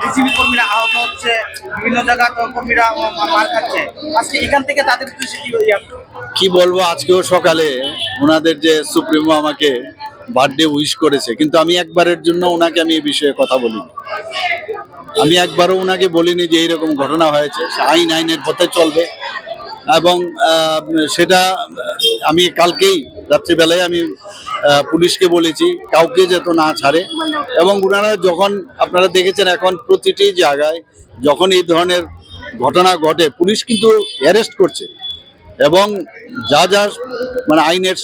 BCB কর্মীরা আহত হচ্ছে, বিভিন্ন জায়গা কর্মীরা মার খাচ্ছে। আজকে এখান থেকে তাদের উদ্দেশ্যে কি কি বলব, আজকেও সকালে ওনাদের যে সুপ্রিমো আমাকে বার্থডে উইশ করেছে, কিন্তু আমি একবারের জন্য ওনাকে আমি এই বিষয়ে কথা বলি আমি একবারও ওনাকে বলিনি যে এইরকম ঘটনা হয়েছে, আইন আইনের পথে চলবে। এবং সেটা আমি কালকেই, রাত্রিবেলায় আমি পুলিশকে বলেছি, কাউকে যেত না ছাড়ে। এবং ওনারা যখন আপনারা দেখেছেন এখন প্রতিটি জায়গায় যখন এই ধরনের ঘটনা ঘটে, পুলিশ কিন্তু অ্যারেস্ট করছে। এবং যা যা মানে আইনের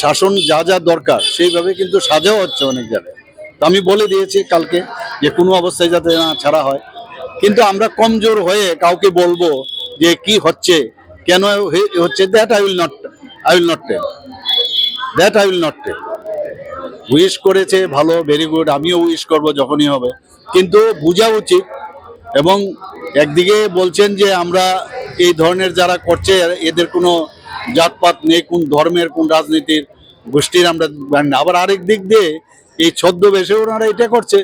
শাসন যা যা দরকার, সেইভাবে কিন্তু সাজাও হচ্ছে অনেক জায়গায়। তো আমি বলে দিয়েছি কালকে যে কোনো অবস্থায় যাতে না ছাড়া হয়। কিন্তু আমরা কমজোর হয়ে কাউকে বলব যে কি হচ্ছে, কেন হচ্ছে that I will not I will not tell that I will not tell wish করেছে, ভালো ভেরি গুড আমিও উইশ করব যখনই হবে। কিন্তু বোঝা উচিত এবং একদিকে বলছেন যে আমরা এই ধরনের যারা করছে, এদের কোনো জাতপাত নেই, কোন ধর্মের, কোন রাজনীতির গোষ্ঠীর আমরা। আবার আরেক দিক দিয়ে এই ছদ্মবেশে ওনারা এটা করছে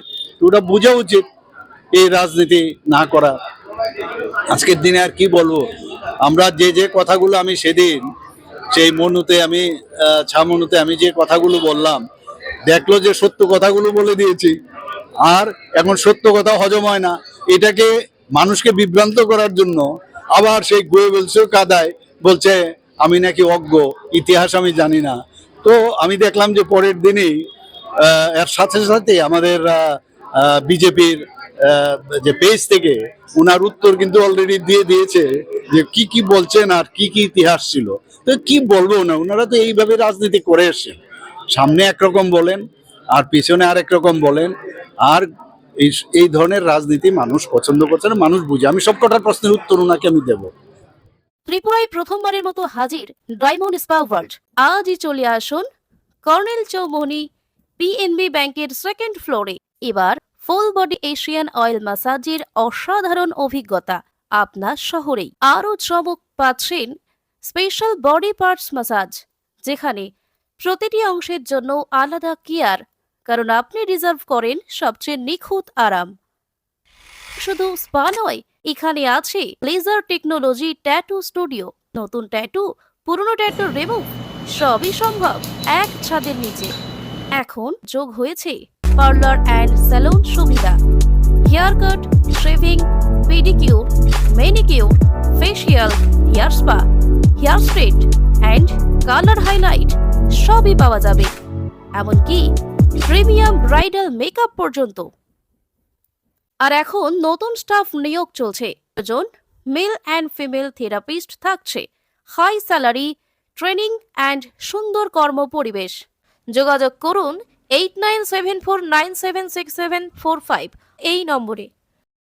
ওটা বোঝা উচিত এই রাজনীতি না করা। আজকের দিনে আর কি বলব? আমরা যে যে কথাগুলো আমি সেদিন সেই মনুতে আমি ছামনুতে আমি যে কথাগুলো বললাম, দেখল যে সত্য কথাগুলো বলে দিয়েছি। আর এখন সত্য কথা হজম হয় না। এটাকে মানুষকে বিভ্রান্ত করার জন্য আবার সেই গোয়েবলসেও কাদায় বলছে, আমি নাকি অজ্ঞ, ইতিহাস আমি জানি না। তো আমি দেখলাম যে পরের দিনই এর সাথে সাথে আমাদের বিজেপির যে পেজ থেকে ওনার উত্তর কিন্তু অলরেডি দিয়ে দিয়েছে যে কি কি বলছেন আর কি কি ইতিহাস ছিল। তো কি বলব না ওনারা তো এইভাবে রাজনীতি করে এসছেন। সামনে একরকম বলেন, আর পিছনে আরেক রকম বলেন, আর এই এই ধরনের রাজনীতি মানুষ পছন্দ করছে না, মানুষ বুঝে। আমি সব কটার প্রশ্নের উত্তর ওনাকে আমি দেবো। ত্রিপুরায় প্রথমবারের মতো হাজির ডায়মন্ড স্পা ওয়ার্ল্ড। আজই চলে আসুন কর্নেল চৌমনি পিএনবি ব্যাংকের সেকেন্ড ফ্লোরে এবার ফুল বডি এশিয়ান অয়েল ম্যাসাজের অসাধারণ অভিজ্ঞতা আপনার শহরেই। আরও চমক পাচ্ছেন স্পেশাল বডি পার্টস ম্যাসাজ যেখানে প্রতিটি অংশের জন্য আলাদা কেয়ার, কারণ আপনি রিজার্ভ করেন সবচেয়ে নিখুঁত আরাম। শুধু স্পা নয়, এখানে আছে লেজার টেকনোলজি ট্যাটু স্টুডিও, নতুন ট্যাটু, পুরনো ট্যাটু রিমুভ, সবই সম্ভব এক ছাদের নিচে। এখন যোগ হয়েছে পার্লার অ্যান্ড স্যালুন সুবিধা। Hair cut, shaving, pedicure, manicure facial hair spa, hair straight, and colour highlight সবই পাওয়া যাবে। এমনকি প্রিমিয়াম ব্রাইডাল মেকআপ পর্যন্ত। আর এখন নতুন স্টাফ নিয়োগ চলছে। জন মেল অ্যান্ড ফিমেল থেরাপিস্ট থাকছে। হাই স্যালারি, ট্রেনিং অ্যান্ড সুন্দর কর্ম পরিবেশ। যোগাযোগ করুন eight nine seven four nine seven six seven four five এই নম্বরে।